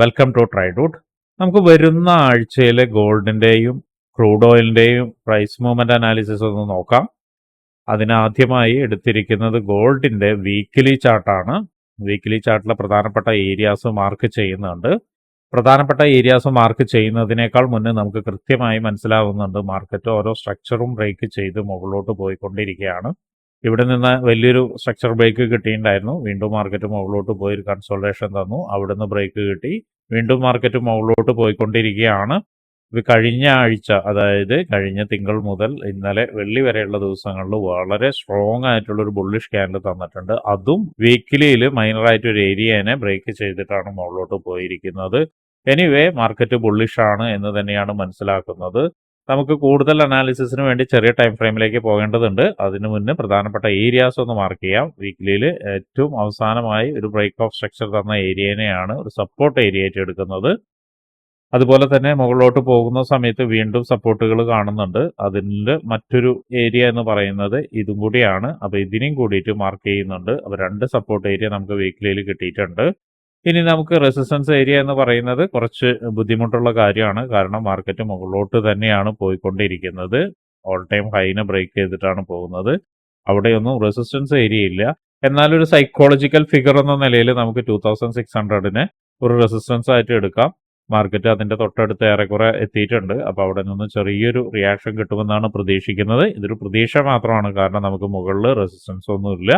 Welcome to ട്രൈഡൂട്ട് നമുക്ക് വരുന്ന ആഴ്ചയിലെ ഗോൾഡിന്റെയും ക്രൂഡ് ഓയിലിന്റെയും പ്രൈസ് മൂവ്മെന്റ് അനാലിസിസ് ഒന്ന് നോക്കാം. അതിനാദ്യമായി എടുത്തിരിക്കുന്നത് ഗോൾഡിന്റെ വീക്കിലി ചാർട്ടാണ് വീക്കിലി ചാർട്ടിലെ പ്രധാനപ്പെട്ട ഏരിയാസ് മാർക്ക് ചെയ്യുന്നുണ്ട്. പ്രധാനപ്പെട്ട ഏരിയാസ് മാർക്ക് ചെയ്യുന്നതിനേക്കാൾ മുന്നേ നമുക്ക് കൃത്യമായി മനസ്സിലാവുന്നുണ്ട് മാർക്കറ്റ് ഓരോ സ്ട്രക്ചറും ബ്രേക്ക് ചെയ്ത് മുകളിലോട്ട് പോയിക്കൊണ്ടിരിക്കുകയാണ്. ഇവിടെ നിന്ന് വലിയൊരു സ്ട്രക്ചർ ബ്രേക്ക് കിട്ടിയിട്ടുണ്ടായിരുന്നു. വീണ്ടും മാർക്കറ്റ് മുകളിലോട്ട് പോയി ഒരു കൺസോൾട്ടേഷൻ തന്നു. അവിടെ നിന്ന് ബ്രേക്ക് കിട്ടി. വീണ്ടും മാർക്കറ്റ് മുകളിലോട്ട് പോയിക്കൊണ്ടിരിക്കുകയാണ്. കഴിഞ്ഞ ആഴ്ച അതായത് കഴിഞ്ഞ തിങ്കൾ മുതൽ ഇന്നലെ വെള്ളി വരെയുള്ള ദിവസങ്ങളിൽ വളരെ സ്ട്രോങ് ആയിട്ടുള്ള ഒരു ബുള്ളിഷ് ക്യാൻഡിൽ തന്നിട്ടുണ്ട്. അതും വീക്കിലിയിൽ മൈനറായിട്ട് ഒരു ഏരിയനെ ബ്രേക്ക് ചെയ്തിട്ടാണ് മുകളിലോട്ട് പോയിരിക്കുന്നത്. എനിവേ മാർക്കറ്റ് ബുള്ളിഷ് ആണ് എന്ന് തന്നെയാണ് മനസ്സിലാക്കുന്നത്. നമുക്ക് കൂടുതൽ അനാലിസിസിന് വേണ്ടി ചെറിയ ടൈം ഫ്രെയിമിലേക്ക് പോകേണ്ടതുണ്ട്. അതിനു മുന്നേ പ്രധാനപ്പെട്ട ഏരിയാസ് ഒന്ന് മാർക്ക് ചെയ്യാം. വീക്കിലിയിൽ ഏറ്റവും അവസാനമായി ഒരു ബ്രേക്ക് ഓഫ് സ്ട്രക്ചർ തന്ന ഏരിയനെയാണ് ഒരു സപ്പോർട്ട് ഏരിയ ആയിട്ട് എടുക്കുന്നത്. അതുപോലെ തന്നെ മുകളിലോട്ട് പോകുന്ന സമയത്ത് വീണ്ടും സപ്പോർട്ടുകൾ കാണുന്നുണ്ട്. അതിന്റെ മറ്റൊരു ഏരിയ എന്ന് പറയുന്നത് ഇതും കൂടിയാണ്. അപ്പോൾ ഇതിനെയും കൂടിയിട്ട് മാർക്ക് ചെയ്യുന്നുണ്ട്. അപ്പോൾ രണ്ട് സപ്പോർട്ട് ഏരിയ നമുക്ക് വീക്കിലിയിൽ കിട്ടിയിട്ടുണ്ട്. ഇനി നമുക്ക് റെസിസ്റ്റൻസ് ഏരിയ എന്ന് പറയുന്നത് കുറച്ച് ബുദ്ധിമുട്ടുള്ള കാര്യമാണ്. കാരണം മാർക്കറ്റ് മുകളിലോട്ട് തന്നെയാണ് പോയിക്കൊണ്ടിരിക്കുന്നത്. ഓൾ ടൈം ഹൈനെ ബ്രേക്ക് ചെയ്തിട്ടാണ് പോകുന്നത്. അവിടെയൊന്നും റെസിസ്റ്റൻസ് ഏരിയ ഇല്ല. എന്നാലൊരു സൈക്കോളജിക്കൽ ഫിഗർ എന്ന നിലയിൽ നമുക്ക് ടൂ തൗസൻഡ് സിക്സ് ഹൺഡ്രഡിനെ ഒരു റെസിസ്റ്റൻസ് ആയിട്ട് എടുക്കാം. മാർക്കറ്റ് അതിന്റെ തൊട്ടടുത്ത് ഏറെക്കുറെ എത്തിയിട്ടുണ്ട്. അപ്പോൾ അവിടെ നിന്ന് ചെറിയൊരു റിയാക്ഷൻ കിട്ടുമെന്നാണ് പ്രതീക്ഷിക്കുന്നത്. ഇതൊരു പ്രതീക്ഷ മാത്രമാണ്. കാരണം നമുക്ക് മുകളിൽ റെസിസ്റ്റൻസ് ഒന്നുമില്ല.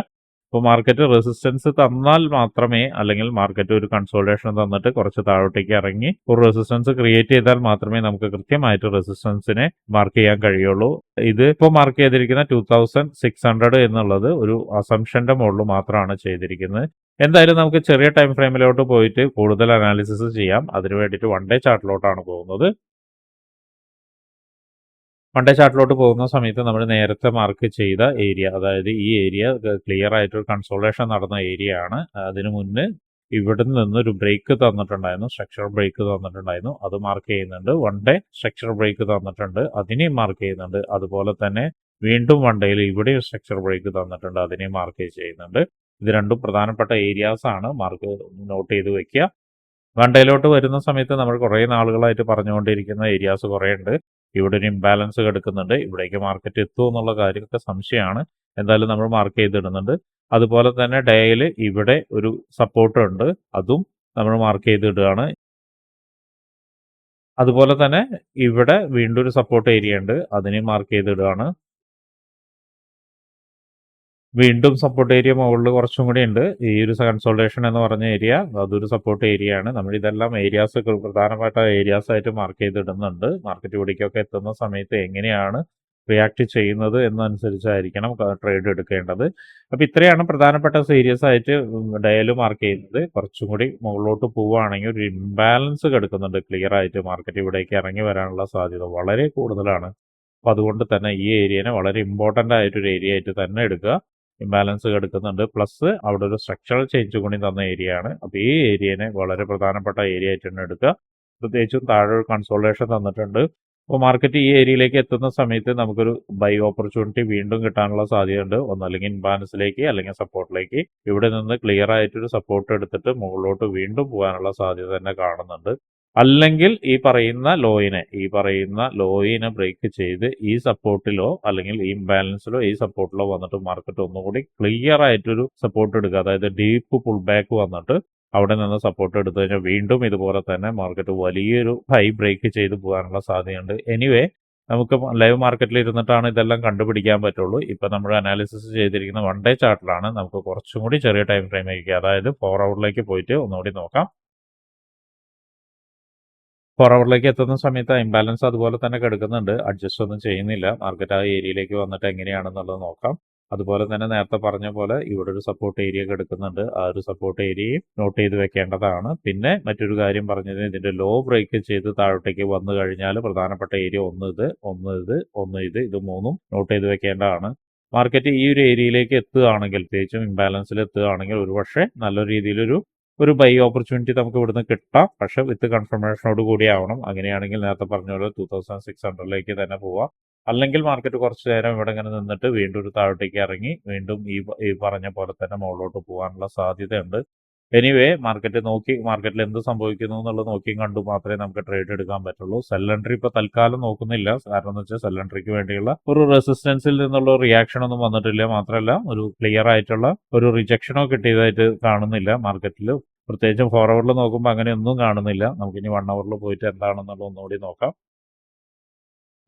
അപ്പോൾ മാർക്കറ്റ് റെസിസ്റ്റൻസ് തന്നാൽ മാത്രമേ അല്ലെങ്കിൽ മാർക്കറ്റ് ഒരു കൺസോൾട്ടേഷൻ തന്നിട്ട് കുറച്ച് താഴോട്ടേക്ക് ഇറങ്ങി ഒരു റെസിസ്റ്റൻസ് ക്രിയേറ്റ് ചെയ്താൽ മാത്രമേ നമുക്ക് കൃത്യമായിട്ട് റെസിസ്റ്റൻസിനെ മാർക്ക് ചെയ്യാൻ കഴിയുള്ളൂ. ഇത് ഇപ്പോൾ മാർക്ക് ചെയ്തിരിക്കുന്ന ടൂ തൗസൻഡ് സിക്സ് ഹൺഡ്രഡ് എന്നുള്ളത് ഒരു അസംഷന്റെ മുകളിൽ മാത്രമാണ് ചെയ്തിരിക്കുന്നത്. എന്തായാലും നമുക്ക് ചെറിയ ടൈം ഫ്രെയിമിലോട്ട് പോയിട്ട് കൂടുതൽ അനാലിസിസ് ചെയ്യാം. അതിനു വേണ്ടിയിട്ട് വൺ ഡേ ചാർട്ടിലോട്ടാണ് പോകുന്നത്. ഡേ ചാർട്ടിലോട്ട് പോകുന്ന സമയത്ത് നമ്മൾ നേരത്തെ മാർക്ക് ചെയ്ത ഏരിയ അതായത് ഈ ഏരിയ ക്ലിയർ ആയിട്ടൊരു കൺസോളേഷൻ നടന്ന ഏരിയ ആണ്. അതിനു മുന്നേ ഇവിടെ നിന്ന് ഒരു ബ്രേക്ക് തന്നിട്ടുണ്ടായിരുന്നു സ്ട്രക്ചർ ബ്രേക്ക് തന്നിട്ടുണ്ടായിരുന്നു. അത് മാർക്ക് ചെയ്യുന്നുണ്ട്. വൺ ഡേ സ്ട്രക്ചർ ബ്രേക്ക് തന്നിട്ടുണ്ട്. അതിനെയും മാർക്ക് ചെയ്യുന്നുണ്ട്. അതുപോലെ തന്നെ വീണ്ടും വൺ ഡേയിൽ ഇവിടെയും സ്ട്രക്ചർ ബ്രേക്ക് തന്നിട്ടുണ്ട്. അതിനെയും മാർക്ക് ചെയ്യുന്നുണ്ട്. ഇത് രണ്ടും പ്രധാനപ്പെട്ട ഏരിയാസ് ആണ്. മാർക്ക് നോട്ട് ചെയ്ത് വെക്കുക. വൺ ഡേയിലോട്ട് വരുന്ന സമയത്ത് നമ്മൾ കുറേ നാളുകളായിട്ട് പറഞ്ഞുകൊണ്ടിരിക്കുന്ന ഏരിയാസ് കുറേ ഉണ്ട് ഇവിടെ ഒരു ഇംബാലൻസ് കിടക്കുന്നുണ്ട്. ഇവിടേക്ക് മാർക്കറ്റ് എത്തുമോ എന്നുള്ള കാര്യമൊക്കെ സംശയമാണ്. എന്തായാലും നമ്മൾ മാർക്ക് ചെയ്തിടുന്നുണ്ട്. അതുപോലെ തന്നെ ഡേയിൽ ഇവിടെ ഒരു സപ്പോർട്ട് ഉണ്ട്. അതും നമ്മൾ മാർക്ക് ചെയ്തിടുകയാണ്. അതുപോലെ തന്നെ ഇവിടെ വീണ്ടും ഒരു സപ്പോർട്ട് ഏരിയ ഉണ്ട്. അതിനെയും മാർക്ക് ചെയ്തിടുകയാണ്. വീണ്ടും സപ്പോർട്ട് ഏരിയ മുകളിൽ കുറച്ചും കൂടി ഉണ്ട്. ഈ ഒരു കൺസോൾട്ടേഷൻ എന്ന് പറഞ്ഞ ഏരിയ അതൊരു സപ്പോർട്ട് ഏരിയ ആണ്. നമ്മൾ ഇതെല്ലാം ഏരിയാസ് പ്രധാനപ്പെട്ട ഏരിയാസ് ആയിട്ട് മാർക്ക് ചെയ്തിടുന്നുണ്ട്. മാർക്കറ്റ് പിടിക്കൊക്കെ എത്തുന്ന സമയത്ത് എങ്ങനെയാണ് റിയാക്ട് ചെയ്യുന്നത് എന്നനുസരിച്ചായിരിക്കണം ട്രേഡ് എടുക്കേണ്ടത്. അപ്പോൾ ഇത്രയാണ് പ്രധാനപ്പെട്ട സീരിയസ് ആയിട്ട് ഡയൽ മാർക്ക് ചെയ്യുന്നത് കുറച്ചും കൂടി മുകളിലോട്ട് പോവുകയാണെങ്കിൽ ഒരു ഇംബാലൻസ് കിടക്കുന്നുണ്ട്. ക്ലിയർ ആയിട്ട് മാർക്കറ്റ് ഇവിടേക്ക് ഇറങ്ങി വരാനുള്ള സാധ്യത വളരെ കൂടുതലാണ്. അപ്പോൾ അതുകൊണ്ട് തന്നെ ഈ ഏരിയനെ വളരെ ഇമ്പോർട്ടന്റ് ആയിട്ടൊരു ഏരിയ ആയിട്ട് തന്നെ എടുക്കുക. ഇംബാലൻസ് കിടക്കുന്നുണ്ട്. പ്ലസ് അവിടെ ഒരു സ്ട്രക്ചറൽ ചേഞ്ച് കൂടി തന്ന ഏരിയ ആണ്. അപ്പോൾ ഈ ഏരിയനെ വളരെ പ്രധാനപ്പെട്ട ഏരിയ ആയിട്ട് തന്നെ എടുക്കുക. പ്രത്യേകിച്ചും താഴെ ഒരു കൺസോൾട്ടേഷൻ തന്നിട്ടുണ്ട്. അപ്പോൾ മാർക്കറ്റ് ഈ ഏരിയയിലേക്ക് എത്തുന്ന സമയത്ത് നമുക്കൊരു ബൈ ഓപ്പർച്യൂണിറ്റി വീണ്ടും കിട്ടാനുള്ള സാധ്യതയുണ്ട്. ഒന്നല്ലെങ്കിൽ ഇൻബാലൻസിലേക്ക് അല്ലെങ്കിൽ സപ്പോർട്ടിലേക്ക് ഇവിടെ നിന്ന് ക്ലിയർ ആയിട്ടൊരു സപ്പോർട്ട് എടുത്തിട്ട് മുകളിലോട്ട് വീണ്ടും പോകാനുള്ള സാധ്യത തന്നെ കാണുന്നുണ്ട്. അല്ലെങ്കിൽ ഈ പറയുന്ന ലോയിനെ ഈ പറയുന്ന ലോയിനെ ബ്രേക്ക് ചെയ്ത് ഈ സപ്പോർട്ടിലോ അല്ലെങ്കിൽ ഈ ഇംബാലൻസിലോ ഈ സപ്പോർട്ടിലോ വന്നിട്ട് മാർക്കറ്റ് ഒന്നുകൂടി ക്ലിയർ ആയിട്ടൊരു സപ്പോർട്ട് എടുക്കുക. അതായത് ഡീപ്പ് പുൾ ബാക്ക് വന്നിട്ട് അവിടെ നിന്ന് സപ്പോർട്ട് എടുത്തു കഴിഞ്ഞാൽ വീണ്ടും ഇതുപോലെ തന്നെ മാർക്കറ്റ് വലിയൊരു ഹൈ ബ്രേക്ക് ചെയ്ത് പോകാനുള്ള സാധ്യതയുണ്ട്. എനിവേ നമുക്ക് ലൈവ് മാർക്കറ്റിൽ ഇരുന്നിട്ടാണ് ഇതെല്ലാം കണ്ടുപിടിക്കാൻ പറ്റുള്ളൂ. ഇപ്പം നമ്മൾ അനാലിസിസ് ചെയ്തിരിക്കുന്ന വൺ ഡേ ചാർട്ടിലാണ് നമുക്ക് കുറച്ചും കൂടി ചെറിയ ടൈം ഫ്രെയിമിലേക്ക് അതായത് ഫോർ അവറിലേക്ക് പോയിട്ട് ഒന്നുകൂടി നോക്കാം. ഫോർ എത്തുന്ന സമയത്ത് ഇംബാലൻസ് അതുപോലെ തന്നെ കിടക്കുന്നുണ്ട്. അഡ്ജസ്റ്റ് ഒന്നും ചെയ്യുന്നില്ല. മാർക്കറ്റ് ആ ഏരിയയിലേക്ക് വന്നിട്ട് എങ്ങനെയാണെന്നുള്ളത് നോക്കാം. അതുപോലെ തന്നെ നേരത്തെ പറഞ്ഞ പോലെ ഇവിടെ ഒരു സപ്പോർട്ട് ഏരിയ കിടക്കുന്നുണ്ട്. ആ ഒരു സപ്പോർട്ട് ഏരിയയും നോട്ട് ചെയ്ത് വെക്കേണ്ടതാണ്. പിന്നെ മറ്റൊരു കാര്യം പറഞ്ഞത് ഇതിന്റെ ലോ ബ്രേക്ക് ചെയ്ത് താഴോട്ടേക്ക് വന്നു കഴിഞ്ഞാൽ പ്രധാനപ്പെട്ട ഏരിയ ഒന്ന് ഇത് ഒന്ന് ഇത് ഒന്ന് ഇത് ഇത് മൂന്നും നോട്ട് ചെയ്ത് വെക്കേണ്ടതാണ്. മാർക്കറ്റ് ഈ ഒരു ഏരിയയിലേക്ക് എത്തുകയാണെങ്കിൽ പ്രത്യേകിച്ചും ഇംബാലൻസിൽ എത്തുകയാണെങ്കിൽ ഒരുപക്ഷെ നല്ല രീതിയിലൊരു ഒരു ബൈ ഓപ്പർച്യൂണിറ്റി നമുക്ക് ഇവിടുന്ന് കിട്ടാം. പക്ഷെ വിത്ത് കൺഫർമേഷനോട് കൂടി ആവണം. അങ്ങനെയാണെങ്കിൽ നേരത്തെ പറഞ്ഞ പോലെ ടൂ തൗസൻഡ് സിക്സ് ഹൺഡ്രഡിലേക്ക് തന്നെ പോവാം. അല്ലെങ്കിൽ മാർക്കറ്റ് കുറച്ച് നേരം ഇവിടെ ഇങ്ങനെ നിന്നിട്ട് വീണ്ടും ഒരു താഴോട്ടേക്ക് ഇറങ്ങി വീണ്ടും ഈ ഈ പറഞ്ഞ പോലെ തന്നെ മുകളിലോട്ട് പോകാനുള്ള സാധ്യതയുണ്ട്. എനിവേ മാർക്കറ്റ് നോക്കി മാർക്കറ്റിൽ എന്ത് സംഭവിക്കുന്നു എന്നുള്ളത് നോക്കിയും കണ്ടു മാത്രമേ നമുക്ക് ട്രേഡ് എടുക്കാൻ പറ്റുള്ളൂ. സെൽ ഇപ്പോൾ തൽക്കാലം നോക്കുന്നില്ല. കാരണം എന്ന് വെച്ചാൽ സെൽ വേണ്ടിയുള്ള ഒരു റെസിസ്റ്റൻസിൽ നിന്നുള്ള റിയാക്ഷൻ ഒന്നും വന്നിട്ടില്ല മാത്രമല്ല ഒരു ക്ലിയർ ആയിട്ടുള്ള ഒരു റിജക്ഷനോ കിട്ടിയതായിട്ട് കാണുന്നില്ല മാർക്കറ്റിൽ പ്രത്യേകിച്ചും ഫോർവേഡിൽ നോക്കുമ്പോൾ അങ്ങനെ ഒന്നും കാണുന്നില്ല. നമുക്കിനി വൺ അവറിൽ പോയിട്ട് എന്താണെന്നുള്ളത് ഒന്നുകൂടി നോക്കാം.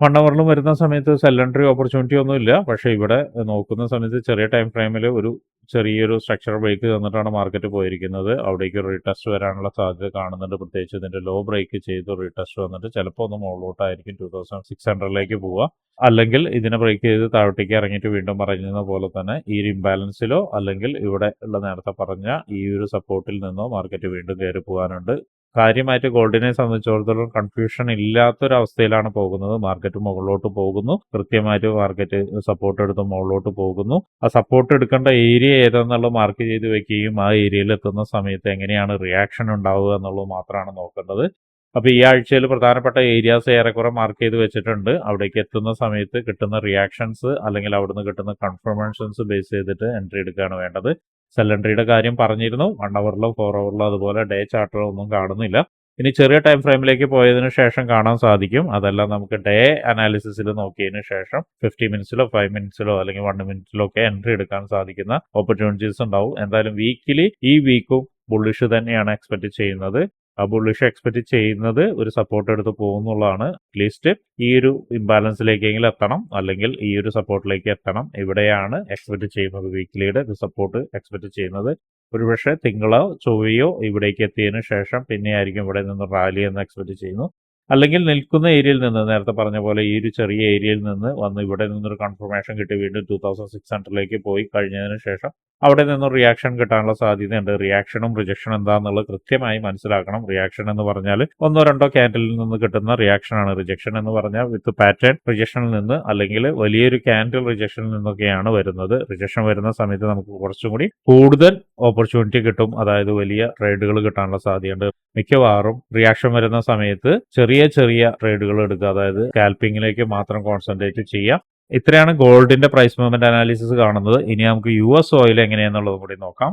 വൺ അവറിലും വരുന്ന സമയത്ത് സെൽ എൻട്രി ഓപ്പർച്യൂണിറ്റി ഒന്നുമില്ല. പക്ഷേ ഇവിടെ നോക്കുന്ന സമയത്ത് ചെറിയ ടൈം ഫ്രെയിമിൽ ഒരു ചെറിയൊരു സ്ട്രക്ചർ ബ്രേക്ക് തന്നിട്ടാണ് മാർക്കറ്റ് പോയിരിക്കുന്നത്. അവിടേക്ക് ഒരു റീടെസ്റ്റ് വരാനുള്ള സാധ്യത കാണുന്നുണ്ട്. പ്രത്യേകിച്ച് ഇതിന്റെ ലോ ബ്രേക്ക് ചെയ്ത് റീടെസ്റ്റ് വന്നിട്ട് ചിലപ്പോൾ ഒന്ന് മുകളിലോട്ടായിരിക്കും ടു തൗസൻഡ് സിക്സ് ഹൺഡ്രഡിലേക്ക് പോവുക. അല്ലെങ്കിൽ ഇതിനെ ബ്രേക്ക് ചെയ്ത് താഴോട്ടേക്ക് ഇറങ്ങിയിട്ട് വീണ്ടും പറയുന്ന പോലെ തന്നെ ഈ ഒരു ഇംബാലൻസിലോ അല്ലെങ്കിൽ ഇവിടെ ഉള്ള നേരത്തെ പറഞ്ഞ ഈ ഒരു സപ്പോർട്ടിൽ നിന്നോ മാർക്കറ്റ് വീണ്ടും കയറി പോകാനുണ്ട്. കാര്യമായിട്ട് ഗോൾഡിനെ സംബന്ധിച്ചിടത്തോളം കൺഫ്യൂഷൻ ഇല്ലാത്തൊരവസ്ഥയിലാണ് പോകുന്നത്. മാർക്കറ്റ് മുകളിലോട്ട് പോകുന്നു. കൃത്യമായിട്ട് മാർക്കറ്റ് സപ്പോർട്ട് എടുത്ത് മുകളിലോട്ട് പോകുന്നു. ആ സപ്പോർട്ട് എടുക്കേണ്ട ഏരിയ ഏതെന്നുള്ളത് മാർക്ക് ചെയ്ത് വെക്കുകയും ആ ഏരിയയിൽ എത്തുന്ന സമയത്ത് എങ്ങനെയാണ് റിയാക്ഷൻ ഉണ്ടാവുക എന്നുള്ളത് മാത്രമാണ് നോക്കേണ്ടത്. അപ്പോൾ ഈ ആഴ്ചയിൽ പ്രധാനപ്പെട്ട ഏരിയാസ് ഏറെക്കുറെ മാർക്ക് ചെയ്ത് വെച്ചിട്ടുണ്ട്. അവിടേക്ക് എത്തുന്ന സമയത്ത് കിട്ടുന്ന റിയാക്ഷൻസ് അല്ലെങ്കിൽ അവിടുന്ന് കിട്ടുന്ന കൺഫർമേഷൻസ് ബേസ് ചെയ്തിട്ട് എൻട്രി എടുക്കുകയാണ് വേണ്ടത്. സെൽ എൻട്രിയുടെ കാര്യം പറഞ്ഞിരുന്നു. വൺ അവറിലോ ഫോർ അവറിലോ അതുപോലെ ഡേ ചാർട്ടറോ ഒന്നും കാണുന്നില്ല. ഇനി ചെറിയ ടൈം ഫ്രെയിമിലേക്ക് പോയതിന് ശേഷം കാണാൻ സാധിക്കും. അതെല്ലാം നമുക്ക് ഡേ അനാലിസിസിൽ നോക്കിയതിന് ശേഷം ഫിഫ്റ്റി മിനിറ്റ്സിലോ ഫൈവ് മിനിറ്റ്സിലോ അല്ലെങ്കിൽ വൺ മിനിറ്റ്സിലോ ഒക്കെ എൻട്രി എടുക്കാൻ സാധിക്കുന്ന ഓപ്പർച്യൂണിറ്റീസ് ഉണ്ടാവും. എന്തായാലും വീക്കിലി ഈ വീക്കും ബുള്ളിഷ് തന്നെയാണ് എക്സ്പെക്ട് ചെയ്യുന്നത്. ആ ബുള്ളിഷ് എക്സ്പെക്ട് ചെയ്യുന്നത് ഒരു സപ്പോർട്ട് എടുത്ത് പോകുന്നുള്ളതാണ്. അറ്റ്ലീസ്റ്റ് ഈ ഒരു ഇംബാലൻസിലേക്കെങ്കിലും എത്തണം. അല്ലെങ്കിൽ ഈ ഒരു സപ്പോർട്ടിലേക്ക് എത്തണം. ഇവിടെയാണ് എക്സ്പെക്ട് ചെയ്യുന്നത് വീക്കിലിയുടെ ഒരു സപ്പോർട്ട് എക്സ്പെക്ട് ചെയ്യുന്നത് ഒരുപക്ഷെ തിങ്കളോ ചൊവ്വയോ ഇവിടേക്ക് എത്തിയതിനു ശേഷം പിന്നെ ആയിരിക്കും ഇവിടെ നിന്ന് റാലി എന്ന് എക്സ്പെക്ട് ചെയ്യുന്നു. അല്ലെങ്കിൽ നിൽക്കുന്ന ഏരിയയിൽ നിന്ന് നേരത്തെ പറഞ്ഞ പോലെ ഈ ഒരു ചെറിയ ഏരിയയിൽ നിന്ന് വന്ന് ഇവിടെ നിന്നൊരു കൺഫർമേഷൻ കിട്ടി. വീണ്ടും ടൂ തൗസൻഡ് സിക്സ് ഹൺഡ്രഡിലേക്ക് പോയി കഴിഞ്ഞതിന് ശേഷം അവിടെ നിന്നും റിയാക്ഷൻ കിട്ടാനുള്ള സാധ്യതയുണ്ട്. റിയാക്ഷനും റിജക്ഷനും എന്താണെന്നുള്ളത് കൃത്യമായി മനസ്സിലാക്കണം. റിയാക്ഷൻ എന്ന് പറഞ്ഞാൽ ഒന്നോ രണ്ടോ ക്യാൻഡിലിൽ നിന്ന് കിട്ടുന്ന റിയാക്ഷനാണ് റിജക്ഷൻ എന്ന് പറഞ്ഞാൽ വിത്ത് പാറ്റേൺ റിജക്ഷനിൽ നിന്ന് അല്ലെങ്കിൽ വലിയൊരു ക്യാൻഡിൽ റിജക്ഷനിൽ നിന്നൊക്കെയാണ് വരുന്നത്. റിജക്ഷൻ വരുന്ന സമയത്ത് നമുക്ക് കുറച്ചും കൂടി കൂടുതൽ ഓപ്പർച്യൂണിറ്റി കിട്ടും. അതായത് വലിയ ട്രേഡുകൾ കിട്ടാനുള്ള സാധ്യതയുണ്ട്. മിക്കവാറും റിയാക്ഷൻ വരുന്ന സമയത്ത് ചെറിയ ചെറിയ ട്രേഡുകൾ എടുക്കുക. അതായത് സ്കാൽപ്പിങ്ങിലേക്ക് മാത്രം കോൺസെൻട്രേറ്റ് ചെയ്യുക ഇത്രയാണ് ഗോൾഡിന്റെ പ്രൈസ് മൂവ്മെന്റ് അനാലിസിസ് കാണുന്നത്. ഇനി നമുക്ക് യു എസ് ഓയിൽ എങ്ങനെയാണെന്നുള്ളത് കൂടി നോക്കാം.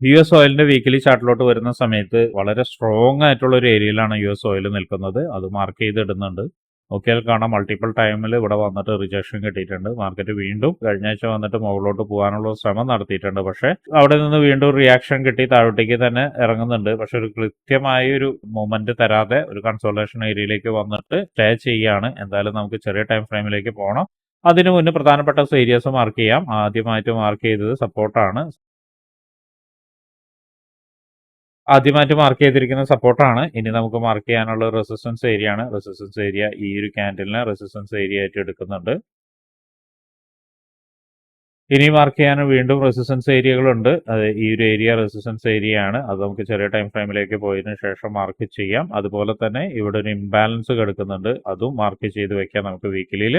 യു എസ് ഓയിലിന്റെ വീക്കിലി ചാർട്ടിലോട്ട് വരുന്ന സമയത്ത് വളരെ സ്ട്രോങ് ആയിട്ടുള്ള ഒരു ഏരിയയിലാണ് യു എസ് ഓയിൽ നിൽക്കുന്നത്. അത് മാർക്ക് ചെയ്തിടുന്നുണ്ട്. നോക്കിയാൽ കാണാം. മൾട്ടിപ്പിൾ ടൈമിൽ ഇവിടെ വന്നിട്ട് റിജക്ഷൻ കിട്ടിയിട്ടുണ്ട്. മാർക്കറ്റ് വീണ്ടും കഴിഞ്ഞ ആഴ്ച വന്നിട്ട് മുകളിലോട്ട് പോകാനുള്ള ശ്രമം നടത്തിയിട്ടുണ്ട്. പക്ഷേ അവിടെ നിന്ന് വീണ്ടും റിയാക്ഷൻ കിട്ടി. താഴോട്ടേക്ക് തന്നെ ഇറങ്ങുന്നുണ്ട്. പക്ഷെ ഒരു കൃത്യമായ ഒരു മൂവ്മെന്റ് തരാതെ ഒരു കൺസോളേഷൻ ഏരിയയിലേക്ക് വന്നിട്ട് സ്റ്റേ ചെയ്യാണ്. എന്തായാലും നമുക്ക് ചെറിയ ടൈം ഫ്രെയിമിലേക്ക് പോകണം അതിനു മുന്നേ പ്രധാനപ്പെട്ട ഏരിയാസ് മാർക്ക് ചെയ്യാം. ആദ്യമായിട്ട് മാർക്ക് ചെയ്തത് സപ്പോർട്ടാണ് ആദ്യമായിട്ട് മാർക്ക് ചെയ്തിരിക്കുന്ന സപ്പോർട്ടാണ് ഇനി നമുക്ക് മാർക്ക് ചെയ്യാനുള്ള റെസിസ്റ്റൻസ് ഏരിയ ആണ്. റെസിസ്റ്റൻസ് ഏരിയ ഈ ഒരു ക്യാൻഡലിനെ റെസിസ്റ്റൻസ് ഏരിയ ആയിട്ട് എടുക്കുന്നുണ്ട്. ഇനി മാർക്ക് ചെയ്യാൻ വീണ്ടും റെസിസ്റ്റൻസ് ഏരിയകളുണ്ട് അത് ഈ ഒരു ഏരിയ റെസിസ്റ്റൻസ് ഏരിയ ആണ്. അത് നമുക്ക് ചെറിയ ടൈം ഫ്രെയിമിലേക്ക് പോയതിനു ശേഷം മാർക്ക് ചെയ്യാം. അതുപോലെ തന്നെ ഇവിടെ ഒരു ഇംബാലൻസ് കിടക്കുന്നുണ്ട്. അതും മാർക്ക് ചെയ്ത് വെക്കാം നമുക്ക് വീക്കിലിയിൽ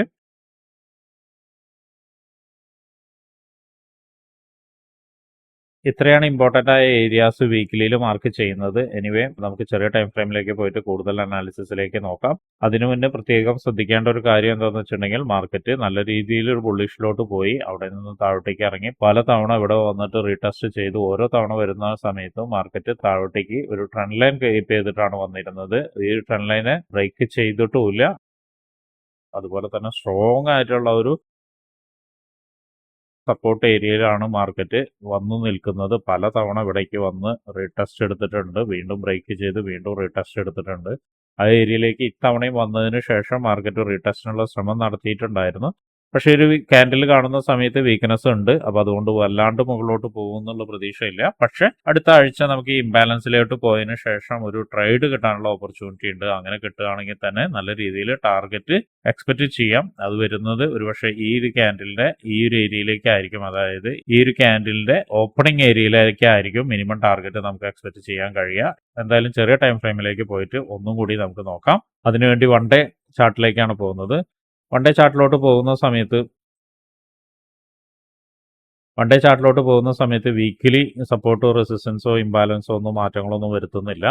ഇത്രയാണ് ഇമ്പോർട്ടന്റ് ആയ ഏരിയാസ് വീക്കിലിയിൽ മാർക്ക് ചെയ്യുന്നത്. എനിവേ നമുക്ക് ചെറിയ ടൈം ഫ്രെയിമിലേക്ക് പോയിട്ട് കൂടുതൽ അനാലിസിസിലേക്ക് നോക്കാം. അതിനു മുന്നേ പ്രത്യേകം ശ്രദ്ധിക്കേണ്ട ഒരു കാര്യം എന്താണെന്ന് വെച്ചിട്ടുണ്ടെങ്കിൽ മാർക്കറ്റ് നല്ല രീതിയിൽ ഒരു ബുള്ളിഷിലോട്ട് പോയി. അവിടെ നിന്ന് താഴോട്ടേക്ക് ഇറങ്ങി. പല തവണ ഇവിടെ വന്നിട്ട് റീടെസ്റ്റ് ചെയ്ത്. ഓരോ തവണ വരുന്ന സമയത്തും മാർക്കറ്റ് താഴോട്ടേക്ക് ഒരു ട്രെൻഡ് ലൈൻ കീപ്പ് ചെയ്തിട്ടാണ് വന്നിരുന്നത്. ഈ ട്രെൻഡ് ലൈനെ ബ്രേക്ക് ചെയ്തിട്ടുമില്ല. അതുപോലെ തന്നെ സ്ട്രോങ് ആയിട്ടുള്ള ഒരു സപ്പോർട്ട് ഏരിയയിലാണ് മാർക്കറ്റ് വന്നു നിൽക്കുന്നത്. പല തവണ ഇവിടേക്ക് വന്ന് റീടെസ്റ്റ് എടുത്തിട്ടുണ്ട്. വീണ്ടും ബ്രേക്ക് ചെയ്ത് വീണ്ടും റീടെസ്റ്റ് എടുത്തിട്ടുണ്ട്. ആ ഏരിയയിലേക്ക് ഇത്തവണയും വന്നതിന് ശേഷം മാർക്കറ്റ് റീടെസ്റ്റിനുള്ള ശ്രമം നടത്തിയിട്ടുണ്ടായിരുന്നു. പക്ഷേ ഒരു കാൻഡിൽ കാണുന്ന സമയത്ത് വീക്ക്നെസ് ഉണ്ട്. അപ്പോൾ അതുകൊണ്ട് വല്ലാണ്ട് മുകളിലോട്ട് പോകുമെന്നുള്ള പ്രതീക്ഷയില്ല. പക്ഷെ അടുത്ത ആഴ്ച നമുക്ക് ഈ ഇംബാലൻസിലോട്ട് പോയതിനു ശേഷം ഒരു ട്രേഡ് കിട്ടാനുള്ള ഓപ്പർച്യൂണിറ്റി ഉണ്ട്. അങ്ങനെ കിട്ടുകയാണെങ്കിൽ തന്നെ നല്ല രീതിയിൽ ടാർഗറ്റ് എക്സ്പെക്ട് ചെയ്യാം. അത് വരുന്നത് ഒരുപക്ഷെ ഈ ഒരു ക്യാൻഡിലിന്റെ ഈ ഒരു ഏരിയയിലേക്കായിരിക്കും അതായത് ഈ ഒരു ക്യാൻഡിലിന്റെ ഓപ്പണിംഗ് ഏരിയയിലേക്കായിരിക്കും മിനിമം ടാർഗറ്റ് നമുക്ക് എക്സ്പെക്ട് ചെയ്യാൻ കഴിയുക. എന്തായാലും ചെറിയ ടൈം ഫ്രെയിമിലേക്ക് പോയിട്ട് ഒന്നും കൂടി നമുക്ക് നോക്കാം. അതിനുവേണ്ടി വൺ ഡേ ചാർട്ടിലേക്കാണ് പോകുന്നത്. വൺ ഡേ ചാർട്ടിലോട്ട് പോകുന്ന സമയത്ത് വൺ ഡേ ചാർട്ടിലോട്ട് പോകുന്ന സമയത്ത് വീക്കിലി സപ്പോർട്ടോ റെസിസ്റ്റൻസോ ഇംബാലൻസോ ഒന്നും മാറ്റങ്ങളൊന്നും വരുത്തുന്നില്ല.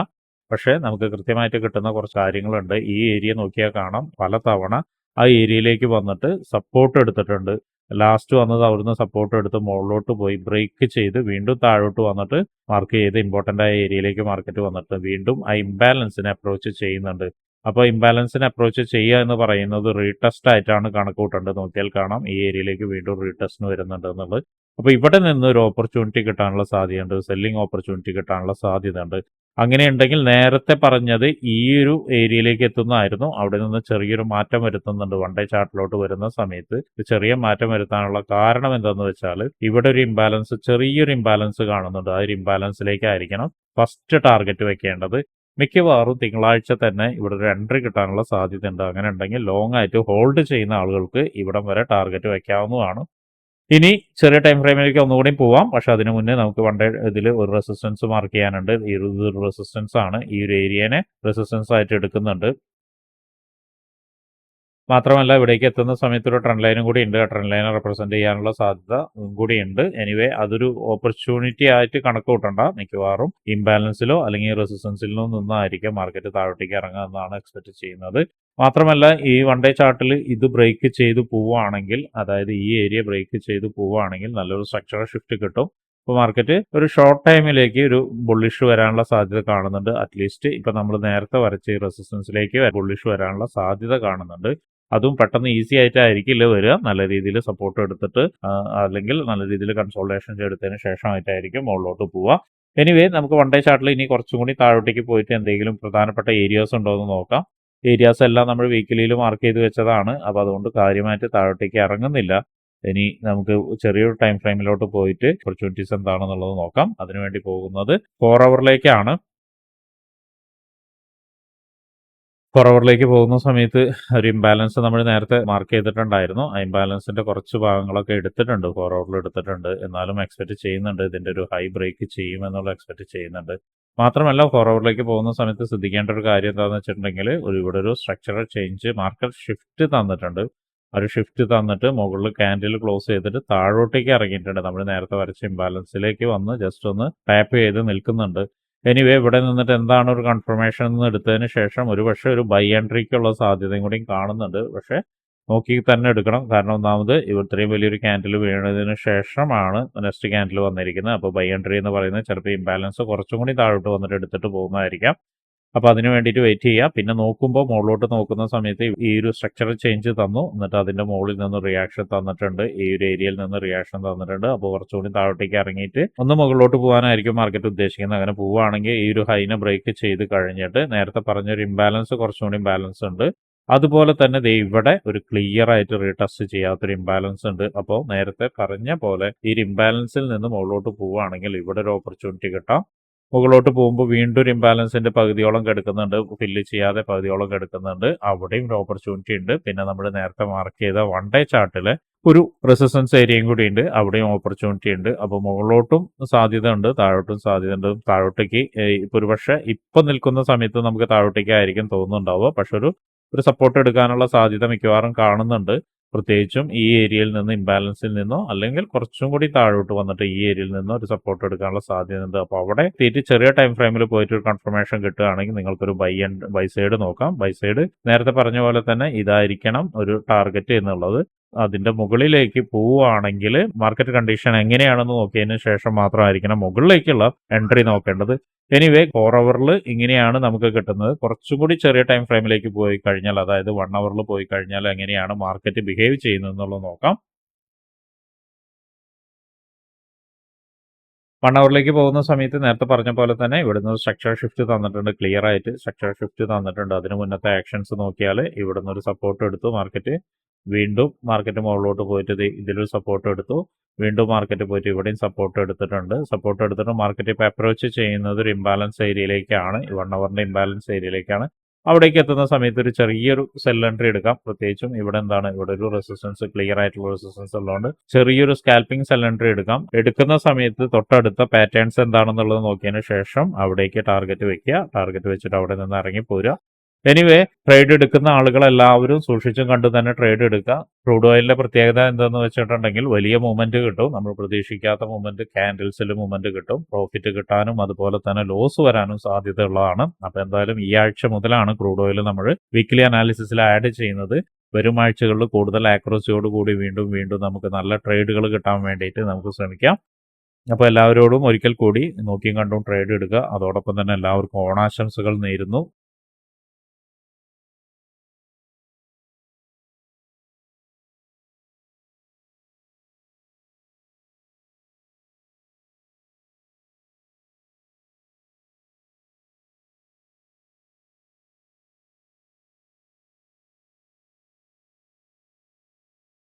പക്ഷേ നമുക്ക് കൃത്യമായിട്ട് കിട്ടുന്ന കുറച്ച് കാര്യങ്ങളുണ്ട്. ഈ ഏരിയ നോക്കിയാൽ കാണാം. പല തവണ ആ ഏരിയയിലേക്ക് വന്നിട്ട് സപ്പോർട്ട് എടുത്തിട്ടുണ്ട്. ലാസ്റ്റ് വന്നത് അവിടുന്ന് സപ്പോർട്ട് എടുത്ത് മുകളിലോട്ട് പോയി ബ്രേക്ക് ചെയ്ത് വീണ്ടും താഴോട്ട് വന്നിട്ട് മാർക്ക് ചെയ്ത് ഇമ്പോർട്ടന്റ് ആയ ഏരിയയിലേക്ക് മാർക്കറ്റ് വന്നിട്ട് വീണ്ടും ആ ഇംബാലൻസിനെ അപ്രോച്ച് ചെയ്യുന്നുണ്ട്. അപ്പോൾ ഇംബാലൻസിന് അപ്രോച്ച് ചെയ്യുക എന്ന് പറയുന്നത് റീടെസ്റ്റ് ആയിട്ടാണ് കണക്കൂട്ടേണ്ടത് നോക്കിയാൽ കാണാം ഈ ഏരിയയിലേക്ക് വീണ്ടും റീടെസ്റ്റിന് വരുന്നുണ്ട് എന്നുള്ളത്. അപ്പോൾ ഇവിടെ നിന്ന് ഒരു ഓപ്പർച്യൂണിറ്റി കിട്ടാനുള്ള സാധ്യതയുണ്ട്. സെല്ലിംഗ് ഓപ്പർച്യൂണിറ്റി കിട്ടാനുള്ള സാധ്യതയുണ്ട്. അങ്ങനെയുണ്ടെങ്കിൽ നേരത്തെ പറഞ്ഞത് ഈ ഒരു ഏരിയയിലേക്ക് എത്തുന്നതായിരുന്നു. അവിടെ നിന്ന് ചെറിയൊരു മാറ്റം വരുത്തുന്നുണ്ട്. വൺ ഡേ ചാർട്ടിലോട്ട് വരുന്ന സമയത്ത് ചെറിയ മാറ്റം വരുത്താനുള്ള കാരണം എന്താണെന്ന് വെച്ചാൽ ഇവിടെ ഒരു ഇംബാലൻസ് ചെറിയൊരു ഇംബാലൻസ് കാണുന്നുണ്ട്. ആ ഒരു ഇംബാലൻസിലേക്കായിരിക്കണം ഫസ്റ്റ് ടാർഗറ്റ് വെക്കേണ്ടത്. മിക്കവാറും തിങ്കളാഴ്ച തന്നെ ഇവിടെ ഒരു എൻട്രി കിട്ടാനുള്ള സാധ്യതയുണ്ട്. അങ്ങനെ ഉണ്ടെങ്കിൽ ലോങ് ആയിട്ട് ഹോൾഡ് ചെയ്യുന്ന ആളുകൾക്ക് ഇവിടം വരെ ടാർഗറ്റ് വയ്ക്കാവുന്നതാണ് ഇനി ചെറിയ ടൈം ഫ്രെയിമിലേക്ക് ഒന്നുകൂടി പോവാം. പക്ഷെ അതിനു മുന്നേ നമുക്ക് വൺ ഇതിൽ ഒരു റെസിസ്റ്റൻസ് മാർക്ക് ചെയ്യാനുണ്ട്. ഒരു റെസിസ്റ്റൻസ് ആണ് ഈ ഒരു ഏരിയനെ റെസിസ്റ്റൻസ് ആയിട്ട് എടുക്കുന്നുണ്ട്. മാത്രമല്ല ഇവിടേക്ക് എത്തുന്ന സമയത്ത് ഒരു ട്രെൻഡ് ലൈനും കൂടി ഉണ്ട്. ട്രെൻഡ് ലൈനെ റെപ്രസെന്റ് ചെയ്യാനുള്ള സാധ്യത കൂടി ഉണ്ട്. എനിവേ അതൊരു ഓപ്പർച്യൂണിറ്റി ആയിട്ട് കണക്ക് കൂട്ടണ്ട. മിക്കവാറും ഇംബാലൻസിലോ അല്ലെങ്കിൽ റെസിസ്റ്റൻസിലോ നിന്നായിരിക്കും മാർക്കറ്റ് താഴോട്ടേക്ക് ഇറങ്ങുക എന്നാണ് എക്സ്പെക്ട് ചെയ്യുന്നത്. മാത്രമല്ല ഈ വൺ ഡേ ചാർട്ടിൽ ഇത് ബ്രേക്ക് ചെയ്ത് പോവുകയാണെങ്കിൽ അതായത് ഈ ഏരിയ ബ്രേക്ക് ചെയ്ത് പോവുകയാണെങ്കിൽ നല്ലൊരു സ്ട്രക്ചറൽ ഷിഫ്റ്റ് കിട്ടും. ഇപ്പോൾ മാർക്കറ്റ് ഒരു ഷോർട്ട് ടൈമിലേക്ക് ഒരു ബുള്ളിഷ് വരാനുള്ള സാധ്യത കാണുന്നുണ്ട്. അറ്റ്ലീസ്റ്റ് ഇപ്പം നമ്മൾ നേരത്തെ വരച്ച ഈ റെസിസ്റ്റൻസിലേക്ക് ബുള്ളിഷ് വരാനുള്ള സാധ്യത കാണുന്നുണ്ട്. അതും പെട്ടെന്ന് ഈസി ആയിട്ടായിരിക്കില്ല വരിക. നല്ല രീതിയിൽ സപ്പോർട്ട് എടുത്തിട്ട് അല്ലെങ്കിൽ നല്ല രീതിയിൽ കൺസോൾട്ടേഷൻ എടുത്തതിന് ശേഷമായിട്ടായിരിക്കും മുകളിലോട്ട് പോവുക. എനിവേ നമുക്ക് വൺ ഡേ ചാർട്ടിൽ ഇനി കുറച്ചും കൂടി താഴോട്ടേക്ക് പോയിട്ട് എന്തെങ്കിലും പ്രധാനപ്പെട്ട ഏരിയാസ് ഉണ്ടോ എന്ന് നോക്കാം. ഏരിയാസ് എല്ലാം നമ്മൾ വീക്കിലിയിൽ മാർക്ക് ചെയ്ത് വെച്ചതാണ്. അപ്പോൾ അതുകൊണ്ട് കാര്യമായിട്ട് താഴോട്ടേക്ക് ഇറങ്ങുന്നില്ല. ഇനി നമുക്ക് ചെറിയൊരു ടൈം ഫ്രെയിമിലോട്ട് പോയിട്ട് ഓപ്പർച്യൂണിറ്റീസ് എന്താണെന്നുള്ളത് നോക്കാം. അതിനുവേണ്ടി പോകുന്നത് ഫോർ അവറിലേക്കാണ് ഫോർ അവറിലേക്ക് പോകുന്ന സമയത്ത് ഒരു ഇംബാലൻസ് നമ്മൾ നേരത്തെ മാർക്ക് ചെയ്തിട്ടുണ്ടായിരുന്നു. ആ ഇംബാലൻസിന്റെ കുറച്ച് ഭാഗങ്ങളൊക്കെ എടുത്തിട്ടുണ്ട്. ഫോറവേഡിൽ എടുത്തിട്ടുണ്ട്. എന്നാലും എക്സ്പെക്ട് ചെയ്യുന്നുണ്ട്. ഇതിന്റെ ഒരു ഹൈ ബ്രേക്ക് ചെയ്യും എന്നുള്ള എക്സ്പെക്ട് ചെയ്യുന്നുണ്ട്. മാത്രമല്ല ഫോറവേഡിലേക്ക് പോകുന്ന സമയത്ത് ശ്രദ്ധിക്കേണ്ട ഒരു കാര്യം എന്താണെന്ന് വെച്ചിട്ടുണ്ടെങ്കിൽ ഒരു ഇവിടെ ഒരു സ്ട്രക്ചറൽ ചേഞ്ച് മാർക്കറ്റ് ഷിഫ്റ്റ് തന്നിട്ടുണ്ട്. ഒരു ഷിഫ്റ്റ് തന്നിട്ട് മുകളിൽ ക്യാൻഡിൽ ക്ലോസ് ചെയ്തിട്ട് താഴോട്ടേക്ക് ഇറങ്ങിയിട്ടുണ്ട്. നമ്മൾ നേരത്തെ വരച്ച ഇംബാലൻസിലേക്ക് വന്ന് ജസ്റ്റ് ഒന്ന് ടാപ്പ് ചെയ്ത് നിൽക്കുന്നുണ്ട്. എനിവേ ഇവിടെ നിന്നിട്ട് എന്താണ് ഒരു കൺഫർമേഷൻ എന്ന് എടുത്തതിന് ശേഷം ഒരു പക്ഷേ ഒരു ബൈ എൻട്രിക്കുള്ള സാധ്യതയും കൂടി കാണുന്നുണ്ട്. പക്ഷേ നോക്കി തന്നെ എടുക്കണം. കാരണം ഒന്നാമത് ഇവ ഇത്രയും വലിയൊരു ക്യാൻഡിൽ വീണതിന് ശേഷമാണ് നെക്സ്റ്റ് ക്യാൻഡിൽ വന്നിരിക്കുന്നത്. അപ്പോൾ ബൈ എൻട്രി എന്ന് പറയുന്നത് ചിലപ്പോൾ ഇംബാലൻസ് കുറച്ചും കൂടി താഴോട്ട് വന്നിട്ട് എടുത്തിട്ട് പോകുന്നതായിരിക്കാം. അപ്പോൾ അതിന് വേണ്ടിയിട്ട് വെയിറ്റ് ചെയ്യുക പിന്നെ നോക്കുമ്പോൾ മുകളിലോട്ട് നോക്കുന്ന സമയത്ത് ഈ ഒരു സ്ട്രക്ചർ ചേഞ്ച് തന്നു. എന്നിട്ട് അതിന്റെ മുകളിൽ നിന്ന് റിയാക്ഷൻ തന്നിട്ടുണ്ട്. ഈ ഒരു ഏരിയയിൽ നിന്ന് റിയാക്ഷൻ തന്നിട്ടുണ്ട്. അപ്പോൾ കുറച്ചുകൂടി താഴോട്ടേക്ക് ഇറങ്ങിയിട്ട് ഒന്ന് മുകളിലോട്ട് പോകാനായിരിക്കും മാർക്കറ്റ് ഉദ്ദേശിക്കുന്നത്. അങ്ങനെ പോവുകയാണെങ്കിൽ ഈ ഒരു ഹൈനെ ബ്രേക്ക് ചെയ്ത് കഴിഞ്ഞിട്ട് നേരത്തെ പറഞ്ഞൊരു ഇംബാലൻസ് കുറച്ചുകൂടി ബാലൻസ് ഉണ്ട്. അതുപോലെ തന്നെ ദേ ഇവിടെ ഒരു ക്ലിയർ ആയിട്ട് റീടെസ്റ്റ് ചെയ്യാത്തൊരു ഇംബാലൻസ് ഉണ്ട്. അപ്പോൾ നേരത്തെ പറഞ്ഞ പോലെ ഈ ഇംബാലൻസിൽ നിന്ന് മുകളിലോട്ട് പോവുകയാണെങ്കിൽ ഇവിടെ ഒരു ഓപ്പർച്യൂണിറ്റി കിട്ടാം. മുകളിലോട്ട് പോകുമ്പോൾ വീണ്ടും ഒരു ഇംബാലൻസിന്റെ പകുതിയോളം കിടക്കുന്നുണ്ട്. ഫില്ല് ചെയ്യാതെ പകുതിയോളം കിടക്കുന്നുണ്ട്. അവിടെയും ഒരു ഓപ്പർച്യൂണിറ്റി ഉണ്ട്. പിന്നെ നമ്മൾ നേരത്തെ മാർക്ക് ചെയ്ത വൺ ഡേ ചാർട്ടിൽ ഒരു റെസിസ്റ്റൻസ് ഏരിയയും കൂടി ഉണ്ട്. അവിടെയും ഓപ്പർച്യൂണിറ്റി ഉണ്ട്. അപ്പോൾ മുകളിലോട്ടും സാധ്യത ഉണ്ട്. താഴോട്ടും സാധ്യത ഉണ്ട്. താഴോട്ടേക്ക് ഇപ്പോൾ ഒരു പക്ഷേ ഇപ്പം നിൽക്കുന്ന സമയത്ത് നമുക്ക് താഴോട്ടേക്ക് ആയിരിക്കും തോന്നുന്നുണ്ടാവുക. പക്ഷെ ഒരു ഒരു സപ്പോർട്ട് എടുക്കാനുള്ള സാധ്യത മിക്കവാറും കാണുന്നുണ്ട്. പ്രത്യേകിച്ചും ഈ ഏരിയയിൽ നിന്ന് ഇംബാലൻസിൽ നിന്നോ അല്ലെങ്കിൽ കുറച്ചും കൂടി താഴോട്ട് വന്നിട്ട് ഈ ഏരിയയിൽ നിന്നോ ഒരു സപ്പോർട്ട് എടുക്കാനുള്ള സാധ്യത ഉണ്ട്. അപ്പോൾ അവിടെ തീറ്റ് ചെറിയ ടൈം ഫ്രെയിമിൽ പോയിട്ട് ഒരു കൺഫർമേഷൻ കിട്ടുകയാണെങ്കിൽ നിങ്ങൾക്കൊരു ബൈ ആൻഡ് ബൈ സൈഡ് നോക്കാം. ബൈ സൈഡ് നേരത്തെ പറഞ്ഞ പോലെ തന്നെ ഇതായിരിക്കണം ഒരു ടാർഗറ്റ് എന്നുള്ളത്. അതിന്റെ മുകളിലേക്ക് പോവുകയാണെങ്കിൽ മാർക്കറ്റ് കണ്ടീഷൻ എങ്ങനെയാണെന്ന് നോക്കിയതിന് ശേഷം മാത്രമായിരിക്കണം മുകളിലേക്കുള്ള എൻട്രി നോക്കേണ്ടത്. എനിവേ ഫോർ അവറിൽ ഇങ്ങനെയാണ് നമുക്ക് കിട്ടുന്നത്. കുറച്ചും കൂടി ചെറിയ ടൈം ഫ്രെയിമിലേക്ക് പോയി കഴിഞ്ഞാൽ അതായത് വൺ അവറിൽ പോയി കഴിഞ്ഞാൽ എങ്ങനെയാണ് മാർക്കറ്റ് ബിഹേവ് ചെയ്യുന്നത് എന്നുള്ളത് നോക്കാം. വൺ അവറിലേക്ക് പോകുന്ന സമയത്ത് നേരത്തെ പറഞ്ഞ പോലെ തന്നെ ഇവിടുന്ന് സ്ട്രക്ചർ ഷിഫ്റ്റ് തന്നിട്ടുണ്ട് ക്ലിയർ ആയിട്ട് സ്ട്രക്ചർ ഷിഫ്റ്റ് തന്നിട്ടുണ്ട്. അതിന് മുന്നത്തെ ആക്ഷൻസ് നോക്കിയാൽ ഇവിടുന്ന് ഒരു സപ്പോർട്ട് എടുത്തു മാർക്കറ്റ് വീണ്ടും മാർക്കറ്റ് മുകളിലോട്ട് പോയിട്ട് ഇതിലൊരു സപ്പോർട്ട് എടുത്തു. വീണ്ടും മാർക്കറ്റ് പോയിട്ട് ഇവിടെയും സപ്പോർട്ട് എടുത്തിട്ടുണ്ട്. സപ്പോർട്ട് എടുത്തിട്ട് മാർക്കറ്റ് ഇപ്പോൾ അപ്രോച്ച് ചെയ്യുന്നത് ഒരു ഇംബാലൻസ് ഏരിയയിലേക്കാണ് വൺ അവറിന്റെ ഇംബാലൻസ് ഏരിയയിലേക്കാണ് അവിടേക്ക് എത്തുന്ന സമയത്ത് ഒരു ചെറിയൊരു സെൽ എൻട്രി എടുക്കാം. പ്രത്യേകിച്ചും ഇവിടെ എന്താണ്? ഇവിടെ ഒരു റെസിസ്റ്റൻസ് ക്ലിയർ ആയിട്ടുള്ള റെസിസ്റ്റൻസ് ഉള്ളതുകൊണ്ട് ചെറിയൊരു സ്കാൽപ്പിംഗ് സെൽ എൻട്രി എടുക്കാം. എടുക്കുന്ന സമയത്ത് തൊട്ടടുത്ത പാറ്റേൺസ് എന്താണെന്നുള്ളത് നോക്കിയതിന് ശേഷം അവിടേക്ക് ടാർഗറ്റ് വെക്കുക. ടാർഗറ്റ് വെച്ചിട്ട് അവിടെ നിന്ന് ഇറങ്ങി പോരുക എനിവേ ട്രേഡ് എടുക്കുന്ന ആളുകൾ എല്ലാവരും സൂക്ഷിച്ചും കണ്ടു തന്നെ ട്രേഡ് എടുക്കുക. ക്രൂഡ് ഓയിലിന്റെ പ്രത്യേകത എന്താണെന്ന് വെച്ചിട്ടുണ്ടെങ്കിൽ വലിയ മൂവ്മെന്റ് കിട്ടും. നമ്മൾ പ്രതീക്ഷിക്കാത്ത മൂവ്മെന്റ് ക്യാൻഡിൽസിൽ മൂവ്മെന്റ് കിട്ടും. പ്രോഫിറ്റ് കിട്ടാനും അതുപോലെ തന്നെ ലോസ് വരാനും സാധ്യതയുള്ളതാണ്. അപ്പോൾ എന്തായാലും ഈ ആഴ്ച മുതലാണ് ക്രൂഡ് ഓയിൽ നമ്മൾ വീക്ക്ലി അനാലിസിസിൽ ആഡ് ചെയ്യുന്നത്. വരും ആഴ്ചകളിൽ കൂടുതൽ ആക്യുറസിയോട് കൂടി വീണ്ടും വീണ്ടും നമുക്ക് നല്ല ട്രേഡുകൾ കിട്ടാൻ വേണ്ടിയിട്ട് നമുക്ക് ശ്രമിക്കാം. അപ്പോൾ എല്ലാവരോടും ഒരിക്കൽ കൂടി നോക്കിയും കണ്ടും ട്രേഡ് എടുക്കുക. അതോടൊപ്പം തന്നെ എല്ലാവർക്കും ഓണാശംസകൾ നേരുന്നു.